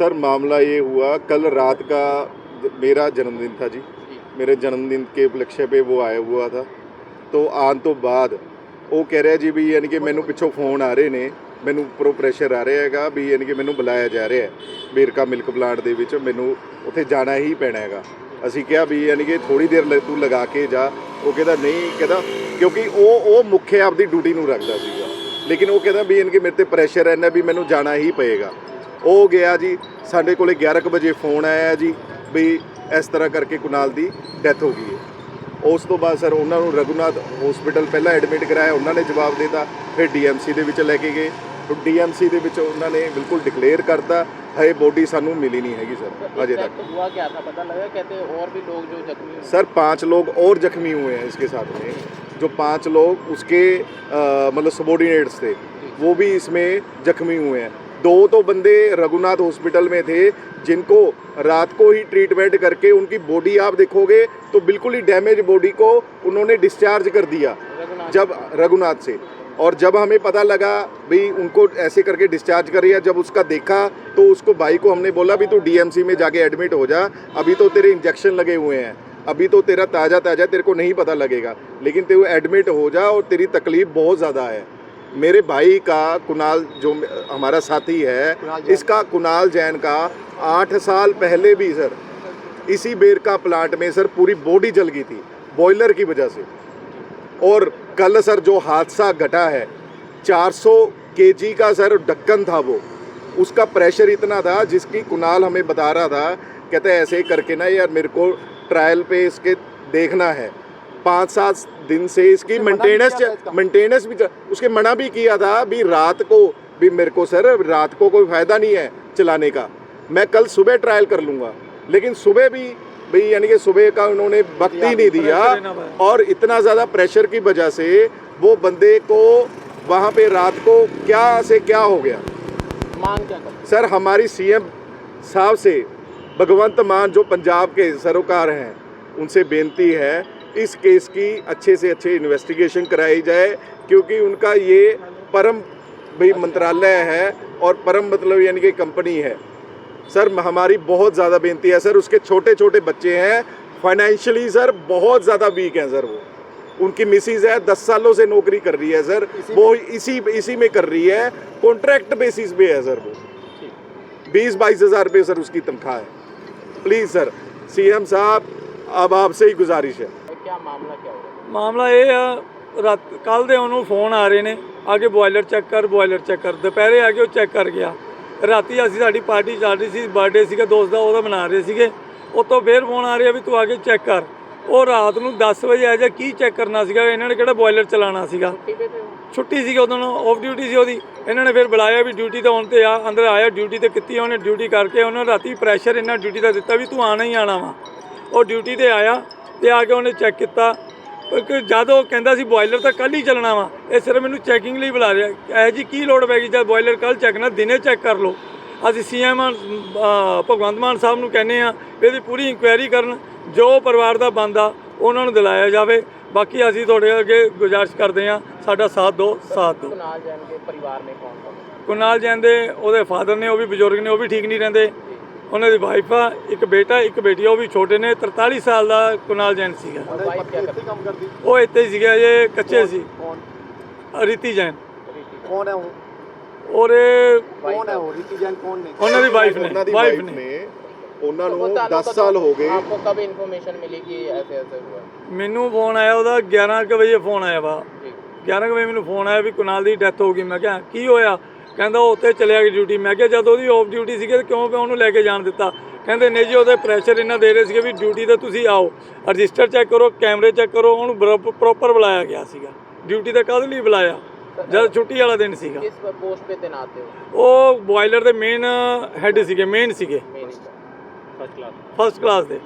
Sir मामला ये हुआ कल रात का मेरा जन्मदिन था जी मेरे जन्मदिन के उपलक्ष्य पे वो आया हुआ था तो ਆਉਣ ਤੋਂ ਬਾਅਦ ਉਹ ਕਹਿ ਰਿਹਾ ਜੀ ਵੀ ਯਾਨੀ ਕਿ ਮੈਨੂੰ ਪਿੱਛੋਂ ਫੋਨ ਆ ਰਹੇ ਨੇ ਮੈਨੂੰ ਉੱਪਰੋਂ ਪ੍ਰੈਸ਼ਰ ਆ ਰਿਹਾ ਹੈਗਾ ਵੀ ਯਾਨੀ ਕਿ ਮੈਨੂੰ ਬੁਲਾਇਆ ਜਾ ਰਿਹਾ ਹੈ ਬੇਰਕਾ ਮਿਲਕ ਪਲਾਂਟ ਦੇ ਵਿੱਚ ਮੈਨੂੰ ਉੱਥੇ ਜਾਣਾ ਹੀ ਪੈਣਾ ਹੈਗਾ ਅਸੀਂ ਕਿਹਾ ਵੀ ਯਾਨੀ ਕਿ ਥੋੜੀ ਦੇਰ ਲ- ਤੂੰ ਲਗਾ ਕੇ ਜਾ ਉਹ ਕਹਿੰਦਾ ਨਹੀਂ ਕਹਿੰਦਾ ਕਿਉਂਕਿ ਉਹ ਉਹ ਮੁੱਖੇ ਆਪਦੀ ਡਿਊਟੀ ਨੂੰ ਰੱਖਦਾ ਸੀਗਾ ਲੇਕਿਨ ਉਹ ਕਹਿੰਦਾ ਵੀ ਯਾਨੀ ਕਿ ਮੇਰੇ ਤੇ ਪ੍ਰੈਸ਼ਰ ਹੈ ਇੰਨਾ ਵੀ ਮੈਨੂੰ ਜਾਣਾ ਹੀ ਪਏਗਾ ਉਹ ਗਿਆ ਜੀ ਸਾਡੇ ਕੋਲੇ 11 ਕੁ ਵਜੇ ਫੋਨ ਆਇਆ ਜੀ ਵੀ ਇਸ ਤਰ੍ਹਾਂ ਕਰਕੇ ਕੁਨਾਲ ਦੀ ਡੈਥ ਹੋ ਗਈ ਹੈ ਉਸ ਤੋਂ ਬਾਅਦ ਸਰ ਉਹਨਾਂ ਨੂੰ ਰਘੁਨਾਥ ਹਸਪੀਟਲ ਪਹਿਲਾਂ ਐਡਮਿਟ ਕਰਾਇਆ ਉਹਨਾਂ ਨੇ ਜਵਾਬ ਦਿੱਤਾ ਫਿਰ ਡੀਐਮਸੀ ਦੇ ਵਿੱਚ ਲੈ ਕੇ ਗਏ ਡੀਐਮਸੀ ਦੇ ਵਿੱਚ ਉਹਨਾਂ ਨੇ ਬਿਲਕੁਲ ਡਿਕਲੇਅਰ ਕਰਤਾ ਹਏ ਬੋਡੀ ਸਾਨੂੰ ਮਿਲੀ नहीं हैगी सर अजय तक हुआ क्या था पता लगा कहते हैं और भी लोग जो जख्मी हुए सर पांच लोग और जख्मी हुए हैं इसके साथ में जो पांच लोग उसके अ, मतलब सबॉर्डिनेट्स थे वो भी इसमें जख्मी हुए हैं दो तो बंदे रघुनाथ हॉस्पिटल में थे जिनको रात को ही ट्रीटमेंट करके उनकी बॉडी आप देखोगे तो बिल्कुल ही डैमेज बॉडी को उन्होंने डिस्चार्ज कर दिया जब रघुनाथ से। और जब हमें पता लगा भाई उनको ऐसे करके डिस्चार्ज कर रही है जब उसका देखा तो उसको भाई को हमने बोला भी तू डीएमसी में जाके एडमिट हो जा अभी तो तेरे इंजेक्शन लगे हुए हैं अभी तो तेरा ताज़ा ताज़ा तेरे को नहीं पता लगेगा लेकिन तेरे एडमिट हो जा और तेरी तकलीफ़ बहुत ज़्यादा है। मेरे भाई का कुणाल जो हमारा साथी है इसका कुणाल जैन का आठ साल पहले भी सर इसी बेर का प्लांट में सर पूरी बॉडी जल गई थी बॉयलर की वजह से। और कल सर जो हादसा घटा है 400 केजी का सर ढक्कन था वो। उसका प्रेशर इतना था जिसकी कुणाल हमें बता रहा था कहते हैं ऐसे करके ना यार मेरे को ट्रायल पे इसके देखना है। पाँच सात दिन से इसकी मेंटेनेंस मेंटेनेंस भी उसके मना भी किया था भी रात को भी मेरे को सर रात को कोई फ़ायदा नहीं है चलाने का। मैं कल सुबह ट्रायल कर लूँगा। लेकिन सुबह भी भाई यानी कि सुबह का उन्होंने वक्त ही नहीं दिया और इतना ज़्यादा प्रेशर की वजह से वो बंदे को वहाँ पे रात को क्या से क्या हो गया। मांग क्या करते सर हमारी सीएम साहब से भगवंत मान जो पंजाब के सरोकार हैं उनसे बेनती है इस केस की अच्छे से अच्छे इन्वेस्टिगेशन कराई जाए क्योंकि उनका ये परम भाई मंत्रालय है और परम मतलब यानी कि कंपनी है। सर हमारी बहुत ज़्यादा बेनती है सर उसके छोटे छोटे बच्चे हैं। फाइनेंशियली सर बहुत ज़्यादा वीक हैं सर वो। उनकी मिसिज है दस सालों से नौकरी कर रही है सर। वो इसी इसी में कर रही है कॉन्ट्रैक्ट बेसिस पे है सर वो। बीस बाईस हज़ार रुपये सर उसकी तनख्वाह है। प्लीज़ सर सीएम साहब अब आपसे ही गुजारिश है। ਕਿਆ ਮਾਮਲਾ ਕਿਆ ਹੋਇਆ? ਮਾਮਲਾ ਇਹ ਆ ਰਾਤ ਕੱਲ ਦੇ ਉਹਨੂੰ ਫੋਨ ਆ ਰਹੇ ਨੇ ਆ ਕੇ ਬੋਇਲਰ ਚੈੱਕ ਕਰ ਬੋਇਲਰ ਚੈੱਕ ਕਰ। ਦੁਪਹਿਰੇ ਆ ਕੇ ਉਹ ਚੈੱਕ ਕਰ ਗਿਆ। ਰਾਤੀ ਅਸੀਂ ਸਾਡੀ ਪਾਰਟੀ ਚੱਲ ਰਹੀ ਸੀ ਬਰਥਡੇ ਸੀਗਾ ਦੋਸਤ ਦਾ ਉਹਦਾ ਮਨਾ ਰਹੇ ਸੀਗੇ। ਉਹ ਤੋਂ ਫੇਰ ਫੋਨ ਆ ਰਿਹਾ ਵੀ ਤੂੰ ਆ ਕੇ ਚੈੱਕ ਕਰ। ਉਹ ਰਾਤ ਨੂੰ 10 ਵਜੇ ਆ ਜਾ ਕੀ ਚੈੱਕ ਕਰਨਾ ਸੀਗਾ ਇਹਨਾਂ ਨੇ ਕਿਹੜਾ ਬੋਇਲਰ ਚਲਾਉਣਾ ਸੀਗਾ? ਛੁੱਟੀ ਸੀਗੀ ਉਦੋਂ ਆਫ ਡਿਊਟੀ ਸੀ ਉਹਦੀ। ਇਹਨਾਂ ਨੇ ਫਿਰ ਬੁਲਾਇਆ ਵੀ ਡਿਊਟੀ ਤਾਂ ਆਉਣ ਤੇ ਆ ਅੰਦਰ ਆਇਆ ਡਿਊਟੀ ਤੇ ਕੀਤੀ ਉਹਨੇ ਡਿਊਟੀ ਕਰਕੇ ਉਹਨਾਂ ਰਾਤੀ ਪ੍ਰੈਸ਼ਰ ਇਹਨਾਂ ਡਿਊਟੀ ਦਾ ਦਿੱਤਾ ਵੀ ਤੂੰ ਆਣਾ ਹੀ ਆਣਾ ਵਾ। ਉਹ ਡਿਊਟੀ ਤੇ ਆਇਆ ਤੇ ਆ ਕੇ ਉਹਨੇ ਚੈੱਕ ਕੀਤਾ। ਕਿਉਂਕਿ ਜਦ ਉਹ ਕਹਿੰਦਾ ਸੀ ਬੋਇਲਰ ਤਾਂ ਕੱਲ ਹੀ ਚੱਲਣਾ ਵਾ ਇਹ ਸਿਰਫ ਮੈਨੂੰ ਚੈਕਿੰਗ ਲਈ ਬੁਲਾ ਰਿਹਾ। ਇਹ ਜੀ ਕੀ ਲੋੜ ਪੈ ਗਈ ਜਦ ਬੋਇਲਰ ਕੱਲ ਚੈੱਕ ਨਾ ਦਿਨੇ ਚੈੱਕ ਕਰ ਲਓ। ਅਸੀਂ ਸੀਐਮ ਭਗਵੰਤ ਮਾਨ ਸਾਹਿਬ ਨੂੰ ਕਹਿੰਨੇ ਆ ਇਹਦੀ ਪੂਰੀ ਇਨਕੁਆਇਰੀ ਕਰਨ ਜੋ ਪਰਿਵਾਰ ਦਾ ਬੰਦਾ ਉਹਨਾਂ ਨੂੰ ਦਿਲਾਇਆ ਜਾਵੇ। ਬਾਕੀ ਅਸੀਂ ਤੁਹਾਡੇ ਅੱਗੇ ਗੁਜ਼ਾਰਿਸ਼ ਕਰਦੇ ਆ ਸਾਡਾ ਸਾਥ ਦਿਓ ਸਾਥ ਦਿਓ। ਕੁਨਾਲ ਜੈਨ ਦੇ ਪਰਿਵਾਰ ਨੇ ਕੌਣ ਕੌਣ? ਕੁਨਾਲ ਜੈਨ ਦੇ ਉਹਦੇ ਫਾਦਰ ਨੇ ਉਹ ਵੀ ਬਜ਼ੁਰਗ ਨੇ ਉਹ ਵੀ ਠੀਕ ਨਹੀਂ ਰਹਿੰਦੇ। ਉਹਨਾਂ ਦੀ ਵਾਈਫ ਆ ਇੱਕ ਬੇਟਾ ਇੱਕ ਬੇਟੀ ਆ, ਉਹ ਵੀ ਛੋਟੇ ਨੇ 43 ਸਾਲ ਦਾ ਕੁਨਾਲ ਜੈਨ ਸੀਗਾ और वाइफ क्या करती है? ਉਹ ਇੱਥੇ ਹੀ ਸੀਗਾ ਜੇ ਕੱਚੇ ਸੀ ਰੀਤੀ ਜੈਨ ਕੌਣ ਹੈ ਉਹ ਔਰ ਇਹ ਕੌਣ ਹੈ ਉਹ ਰੀਤੀ ਜੈਨ ਕੌਣ ਨੇ ਉਹਨਾਂ ਦੀ ਵਾਈਫ ਨੇ ਉਹਨਾਂ ਦੀ ਵਾਈਫ ਵਾਈਫ ਨੇ ਨੇ ਉਹਨਾਂ वो ਨੂੰ ताल्लुक 10 कब- ਸਾਲ ਹੋ ਗਏ आपको कब इन्फॉर्मेशन मिली कि ऐसे ऐसे हुआ ਮੈਨੂੰ ਫੋਨ ਆਇਆ ਉਹਦਾ 11 ਕੁ ਵਜੇ ਫੋਨ ਆਇਆ ਵਾ जी 11 ਕੁ ਵਜੇ ਮੈਨੂੰ ਫੋਨ ਆਇਆ ਵੀ ਕੁਨਾਲ ਦੀ ਡੈਥ ਹੋ ਗਈ ਮੈਂ ਕਿਹਾ ਕੀ ਹੋਇਆ ਕਹਿੰਦਾ ਉਹ ਉੱਥੇ ਚਲਿਆ ਗਿਆ ਡਿਊਟੀ ਮੈਂ ਕਿਹਾ ਜਦ ਉਹਦੀ ਆਫ ਡਿਊਟੀ ਸੀਗੀ ਤਾਂ ਕਿਉਂ ਉਹਨੂੰ ਲੈ ਕੇ ਜਾਣ ਦਿੱਤਾ? ਕਹਿੰਦੇ ਨਹੀਂ ਜੀ ਉਹਦੇ ਪ੍ਰੈਸ਼ਰ ਇਹਨਾਂ ਦੇ ਰਹੇ ਸੀਗੇ ਵੀ ਡਿਊਟੀ ਤੇ ਤੁਸੀਂ ਆਓ। ਰਜਿਸਟਰ ਚੈੱਕ ਕਰੋ ਕੈਮਰੇ ਚੈੱਕ ਕਰੋ ਉਹਨੂੰ ਪ੍ਰੋਪਰ ਬੁਲਾਇਆ ਗਿਆ ਸੀਗਾ। ਡਿਊਟੀ ਤੇ ਕਦੋਂ ਨਹੀਂ ਬੁਲਾਇਆ? ਜਦ ਛੁੱਟੀ ਵਾਲਾ ਦਿਨ ਸੀਗਾ। ਕਿਸ ਪੋਸਟ ਤੇ ਤੈਨਾਤ ਹੋ ਉਹ? ਬੋਇਲਰ ਦੇ ਮੇਨ ਹੈੱਡ ਸੀਗੇ ਮੇਨ ਸੀਗੇ। ਫਸਟ ਕਲਾਸ ਫਸਟ ਕਲਾਸ ਦੇ।